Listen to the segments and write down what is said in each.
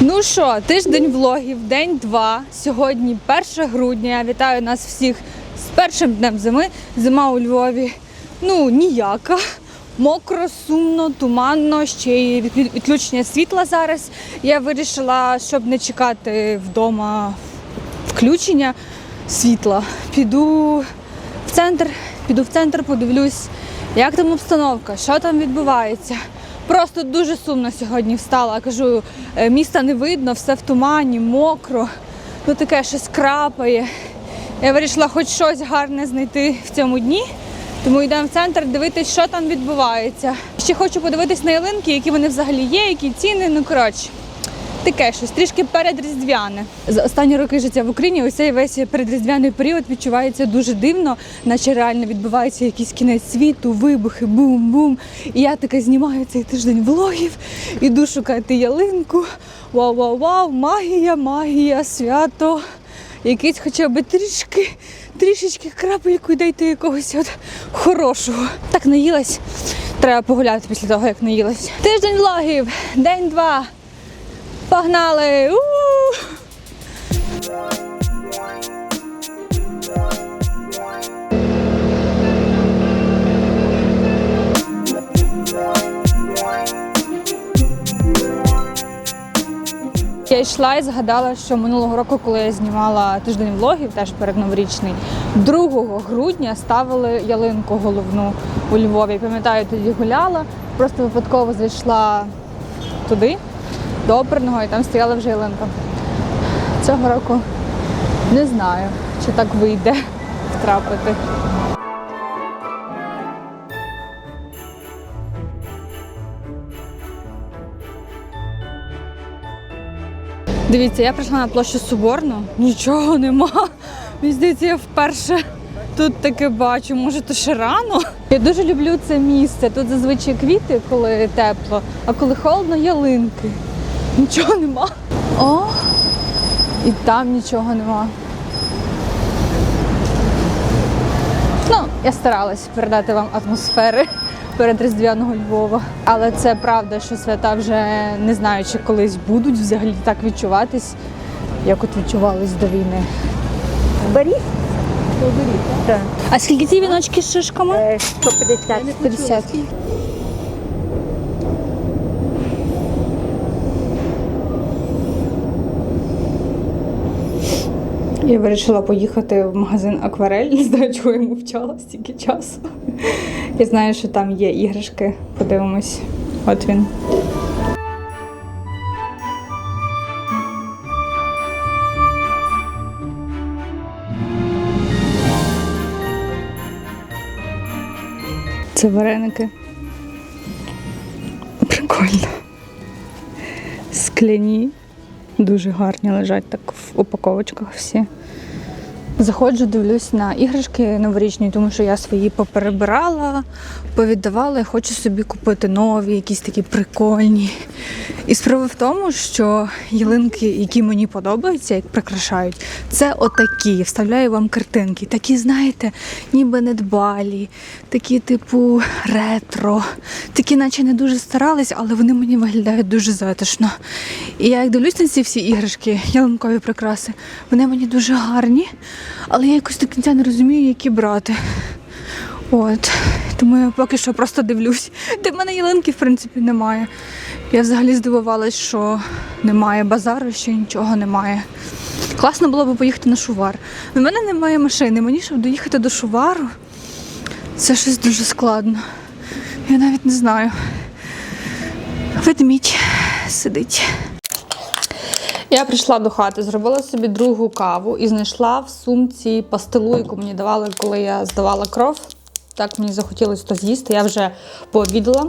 Ну що, тиждень влогів, день два. Сьогодні 1 грудня. Я вітаю нас всіх з першим днем зими. Зима у Львові ну ніяка. Мокро, сумно, туманно, ще й відключення світла зараз. Я вирішила, щоб не чекати вдома включення світла. Піду в центр, піду в центр, подивлюсь, як там обстановка, що там відбувається. Просто дуже сумно сьогодні встала. Кажу, е, міста не видно, все в тумані, мокро, ну таке щось крапає. Я вирішила хоч щось гарне знайти в цьому дні. Тому йдемо в центр дивитись, що там відбувається. Ще хочу подивитись на ялинки, які вони взагалі є, які ціни. Ну коротше, таке щось трішки передріздвяне. За останні роки життя в Україні ось цей весь передріздвяний період відчувається дуже дивно, наче реально відбувається якийсь кінець світу, вибухи, бум-бум. І я така знімаю цей тиждень влогів, іду шукати ялинку. Вау-вау-вау, магія, магія, свято. Якийсь хоча б трішки, трішечки крапельку дайте якогось от хорошого. Так наїлась. Треба погуляти після того, як наїлась. Тиждень влогів, день два. Погнали! У! Я йшла і згадала, що минулого року, коли я знімала тиждень влогів, теж перед новорічний, 2 грудня ставили ялинку головну у Львові. Пам'ятаю, тоді гуляла, просто випадково зайшла туди, до оперного, і там стояла вже ялинка. Цього року не знаю, чи так вийде втрапити. Дивіться, я прийшла на площу Соборну, нічого нема. Мені здається, я вперше тут таке бачу. Може, то ще рано. Я дуже люблю це місце. Тут зазвичай квіти, коли тепло, а коли холодно, ялинки. Нічого нема. О, і там нічого нема. Ну, я старалась передати вам атмосфери передріздвяного Львова. Але це правда, що свята вже не знаю, чи колись будуть взагалі так відчуватись, як от відчувались до війни. Беріть? Так. А скільки ці віночки з шишками? Е, 150. Я вирішила поїхати в магазин Акварель. Не знаю, чого я мовчала стільки часу. Я знаю, що там є іграшки. Подивимось. От він. Це вареники. Прикольно. Скляні. Дуже гарні лежать так в упаковочках всі. Заходжу, дивлюсь на іграшки новорічні, тому що я свої поперебирала, повіддавала і хочу собі купити нові, якісь такі прикольні. І справа в тому, що ялинки, які мені подобаються, як прикрашають, це отакі. Вставляю вам картинки. Такі, знаєте, ніби недбалі, такі, типу, ретро, такі, наче не дуже старались, але вони мені виглядають дуже затишно. І я як дивлюсь на ці всі іграшки, ялинкові прикраси, вони мені дуже гарні, але я якось до кінця не розумію, які брати. От, тому я поки що просто дивлюсь. Та в мене ялинки, в принципі, немає. Я взагалі здивувалась, що немає базару, що нічого немає. Класно було б поїхати на шувар. У мене немає машини. Мені, щоб доїхати до шувару, це щось дуже складно. Я навіть не знаю. Ведмідь сидить. Я прийшла до хати, зробила собі другу каву і знайшла в сумці пастилу, яку мені давали, коли я здавала кров. Так мені захотілося то з'їсти. Я вже пообідала.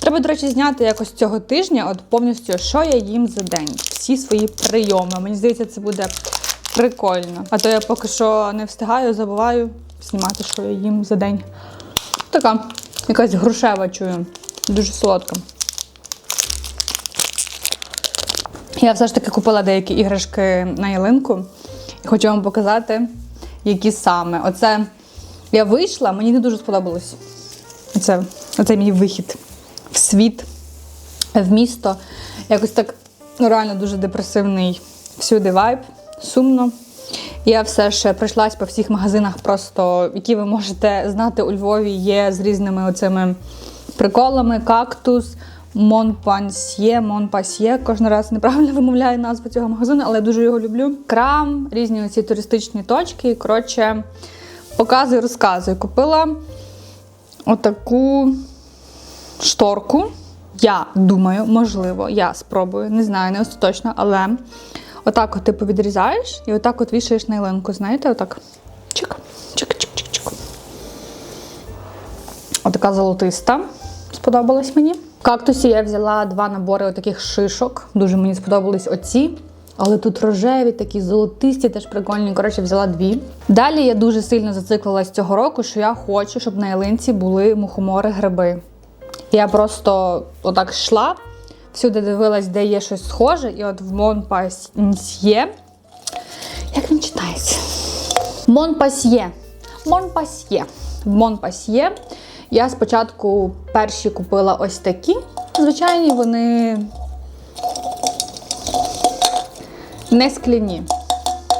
Треба, до речі, зняти якось цього тижня, от повністю, що я їм за день. Всі свої прийоми. Мені здається, це буде прикольно. А то я поки що не встигаю, забуваю знімати, що я їм за день. Така якась грушева чую. Дуже солодка. Я все ж таки купила деякі іграшки на ялинку і хочу вам показати, які саме. Оце я вийшла, мені не дуже сподобалось. Оце, оце мій вихід в світ, в місто. Якось так Ну, реально дуже депресивний всюди вайб, сумно. Я все ще пройшлась по всіх магазинах, просто які ви можете знати у Львові, є з різними оцими приколами. Кактус, Монпансьє, Монпасьє. Кожен раз неправильно вимовляю назву цього магазину, але я дуже його люблю. Крам, різні оці туристичні точки. Коротше, показую, розказую. Купила отаку шторку. Я думаю, можливо, я спробую, не знаю, не остаточно, але отак от типу відрізаєш і отак от вішаєш на ялинку, знаєте, отак. Чик, чик, чик, чик, чик. Отака золотиста. Сподобалась мені. Кактусі я взяла два набори таких шишок. Дуже мені сподобались оці. Але тут рожеві, такі золотисті, теж прикольні. Коротше, взяла дві. Далі я дуже сильно зациклилась цього року, що я хочу, щоб на ялинці були мухомори гриби. Я просто отак йшла, всюди дивилась, де є щось схоже, і от в Монпасьє. Як він читається? Монпасьє. Монпасьє. В Монпасьє. Я спочатку перші купила ось такі. Звичайні, вони не скляні.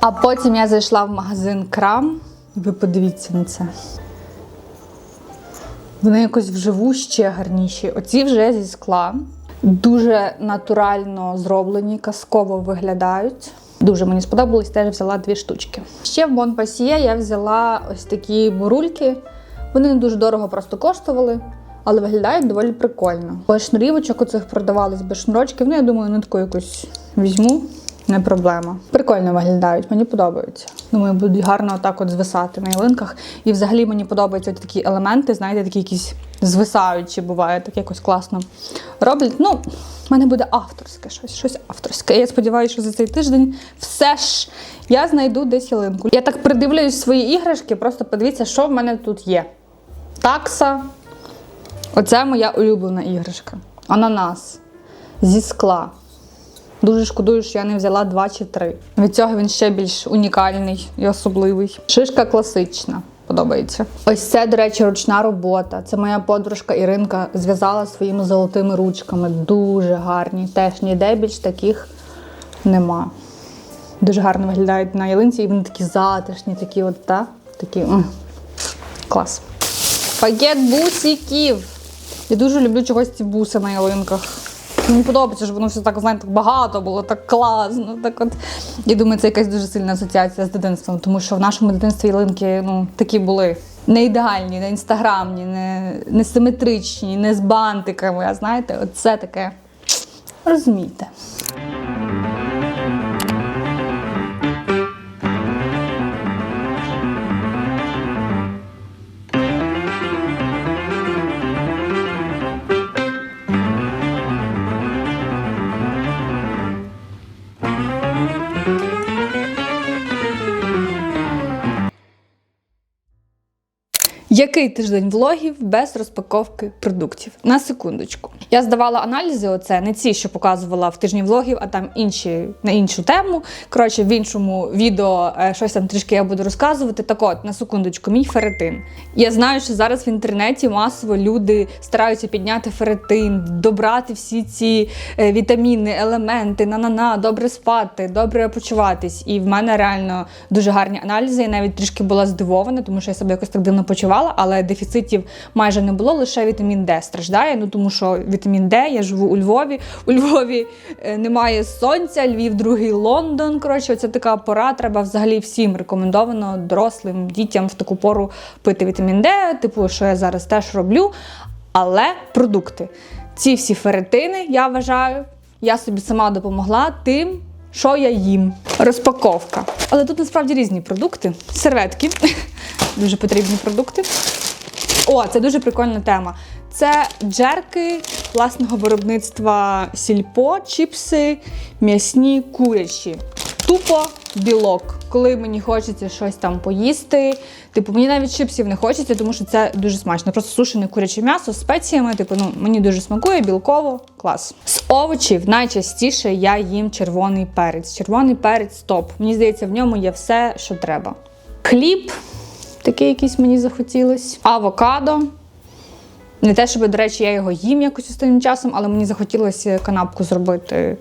А потім я зайшла в магазин крам. Ви подивіться на це. Вони якось вживу ще гарніші. Оці вже зі скла. Дуже натурально зроблені, казково виглядають. Дуже мені сподобалось, теж взяла дві штучки. Ще в Монпасьє я взяла ось такі бурульки. Вони не дуже дорого просто коштували, але виглядають доволі прикольно. Ось шнурівочок у цих продавались без шнурочків. Ну, я думаю, таку якусь візьму. Не проблема. Прикольно виглядають, мені подобаються. Думаю, будуть гарно отак от звисати на ялинках. І взагалі мені подобаються такі елементи, знаєте, такі якісь звисаючі бувають, так якось класно роблять. Ну, в мене буде авторське щось, щось авторське. Я сподіваюся, що за цей тиждень все ж я знайду десь ялинку. Я так придивляюсь свої іграшки, просто подивіться, що в мене тут є. Такса. Оце моя улюблена іграшка. Ананас зі скла. Дуже шкодую, що я не взяла два чи три. Від цього він ще більш унікальний і особливий. Шишка класична. Подобається. Ось це, до речі, ручна робота. Це моя подружка Іринка зв'язала своїми золотими ручками. Дуже гарні. Теж ніде більш таких нема. Дуже гарно виглядають на ялинці, і вони такі затишні, такі от, та? Такі. Клас. Пакет бусиків. Я дуже люблю чогось ці буси на ялинках. Мені подобається, щоб воно все так, знаєте, так багато було, так класно. Так от. Я думаю, це якась дуже сильна асоціація з дитинством, тому що в нашому дитинстві ялинки ну, такі були. Не ідеальні, не інстаграмні, не, не симетричні, не з бантиками. А знаєте, от це таке. Розумієте. Який тиждень влогів без розпаковки продуктів? На секундочку. Я здавала аналізи, оце не ці, що показувала в тижні влогів, а там інші на іншу тему. Коротше, в іншому відео е, щось там трішки я буду розказувати. Так от, на секундочку, мій феретин. Я знаю, що зараз в інтернеті масово люди стараються підняти феретин, добрати всі ці е, вітаміни, елементи, на-на-на, добре спати, добре почуватись. І в мене реально дуже гарні аналізи. Я навіть трішки була здивована, тому що я себе якось так дивно почувала, але дефіцитів майже не було, лише вітамін Д страждає. Ну тому що вітамін Д, я живу у Львові. У Львові е, немає сонця, Львів, другий Лондон. Коротше, це така пора. Треба взагалі всім рекомендовано дорослим дітям в таку пору пити вітамін Д, типу, що я зараз теж роблю. Але продукти. Ці всі феретини, я вважаю, я собі сама допомогла тим, що я їм. Розпаковка. Але тут насправді різні продукти. Серветки. Дуже потрібні продукти. О, це дуже прикольна тема. Це джерки власного виробництва сільпо, чіпси, м'ясні, курячі. Тупо білок. Коли мені хочеться щось там поїсти. Типу, мені навіть чипсів не хочеться, тому що це дуже смачно. Просто сушене куряче м'ясо з спеціями. Типу, ну мені дуже смакує, білково, клас. З овочів найчастіше я їм червоний перець. Червоний перець топ. Мені здається, в ньому є все, що треба. Хліб, такий якийсь мені захотілось. Авокадо. Не те, щоб, до речі, я його їм якось останнім часом, але мені захотілося канапку зробити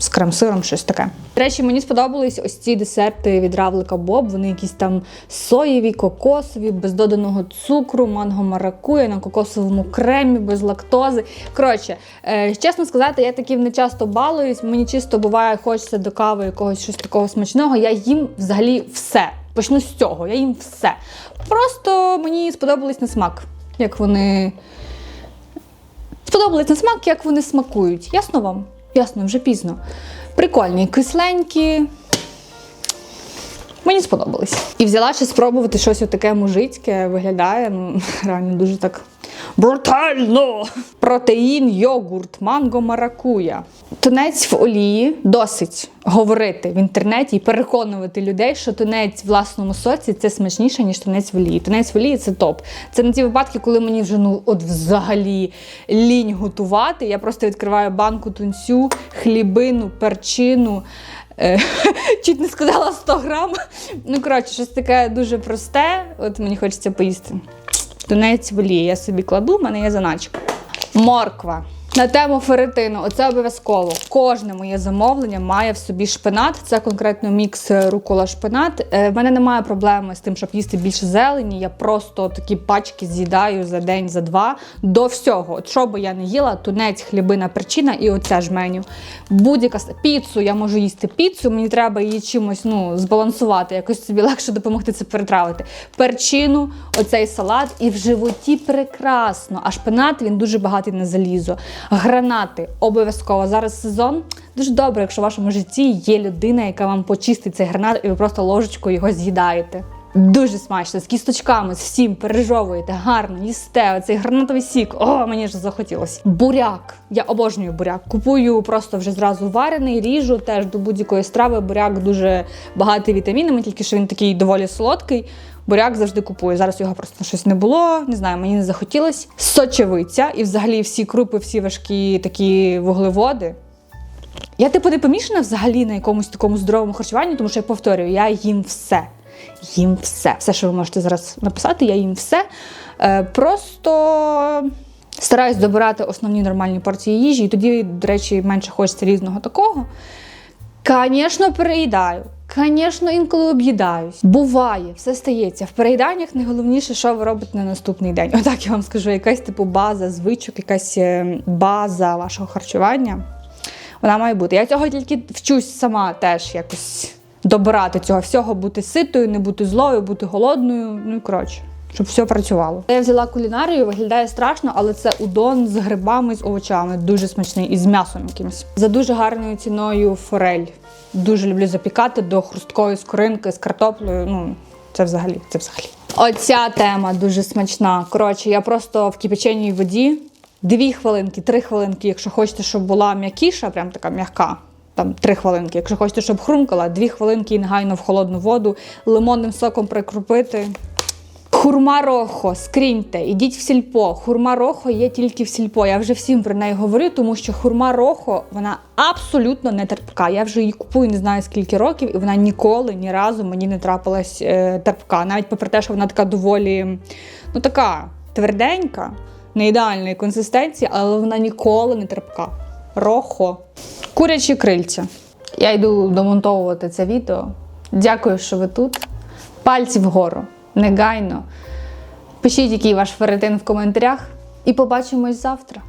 з крем-сиром, щось таке. До речі, мені сподобались ось ці десерти від равлика Боб. Вони якісь там соєві, кокосові, без доданого цукру, манго маракуя на кокосовому кремі, без лактози. Коротше, е, чесно сказати, я таким не часто балуюсь. Мені чисто буває, хочеться до кави якогось щось такого смачного. Я їм взагалі все. Почну з цього, я їм все. Просто мені сподобались на смак, як вони. Сподобались на смак, як вони смакують. Ясно вам? Ясно, вже пізно. Прикольні, кисленькі. Мені сподобались. І взяла ще спробувати щось таке мужицьке, виглядає, ну, реально дуже так брутально. Протеїн, йогурт, манго, маракуя. Тунець в олії досить говорити в інтернеті і переконувати людей, що тунець в власному соці це смачніше, ніж тунець в олії. Тунець в олії це топ. Це не ті випадки, коли мені вже ну от взагалі лінь готувати. Я просто відкриваю банку тунцю, хлібину, перчину. Е, Чуть не сказала 100 грам. Ну, коротше, щось таке дуже просте. От мені хочеться поїсти. Тунець в я собі кладу, в мене є заначка. Морква. На тему ферритину, оце обов'язково. Кожне моє замовлення має в собі шпинат. Це конкретно мікс рукола шпинат. Е, В мене немає проблеми з тим, щоб їсти більше зелені. Я просто такі пачки з'їдаю за день, за два. До всього. От що би я не їла, тунець, хлібина, перчина і оце ж меню. Будь-яка піцу, я можу їсти піцу, мені треба її чимось ну, збалансувати, якось собі легше допомогти це перетравити. Перчину, оцей салат, і в животі прекрасно. А шпинат він дуже багатий на залізо. Гранати обов'язково. Зараз сезон. Дуже добре, якщо в вашому житті є людина, яка вам почистить цей гранат, і ви просто ложечкою його з'їдаєте. Дуже смачно, з кісточками, з всім пережовуєте, гарно, їсте. Оцей гранатовий сік. О, мені ж захотілося. Буряк. Я обожнюю буряк. Купую просто вже зразу варений, ріжу теж до будь-якої страви. Буряк дуже багатий вітамінами, тільки що він такий доволі солодкий. Буряк завжди купую. Зараз його просто щось не було. Не знаю, мені не захотілось. Сочевиця і взагалі всі крупи, всі важкі такі вуглеводи. Я типу не помішана взагалі на якомусь такому здоровому харчуванні, тому що я повторюю, я їм все. Їм все. Все, що ви можете зараз написати, я їм все. Е, просто стараюсь добирати основні нормальні порції їжі, і тоді, до речі, менше хочеться різного такого. Звісно, переїдаю. Звісно, інколи об'їдаюсь. Буває, все стається. В переїданнях найголовніше, що ви робите на наступний день. Отак я вам скажу, якась типу база звичок, якась е, база вашого харчування. Вона має бути. Я цього тільки вчусь сама теж якось добирати цього всього, бути ситою, не бути злою, бути голодною. Ну і коротше. Щоб все працювало. Я взяла кулінарію, виглядає страшно, але це удон з грибами, з овочами. Дуже смачний і з м'ясом якимось. За дуже гарною ціною форель. Дуже люблю запікати до хрусткої скоринки з картоплею. Ну, це взагалі, це взагалі. Оця тема дуже смачна. Коротше, я просто в кипяченій воді дві хвилинки, три хвилинки, якщо хочете, щоб була м'якіша, прям така м'яка. Там три хвилинки. Якщо хочете, щоб хрумкала, дві хвилинки негайно в холодну воду, лимонним соком прикрупити. Хурма рохо, скріньте, ідіть в сільпо. Хурма рохо є тільки в сільпо. Я вже всім про неї говорю, тому що хурма рохо вона абсолютно не терпка. Я вже її купую не знаю скільки років, і вона ніколи ні разу мені не трапилась е, терпка. Навіть попри те, що вона така доволі ну така тверденька, не ідеальної консистенції, але вона ніколи не терпка. Рохо. Курячі крильця. Я йду домонтовувати це відео. Дякую, що ви тут. Пальці вгору, негайно. Пишіть, який ваш феретин в коментарях, і побачимось завтра.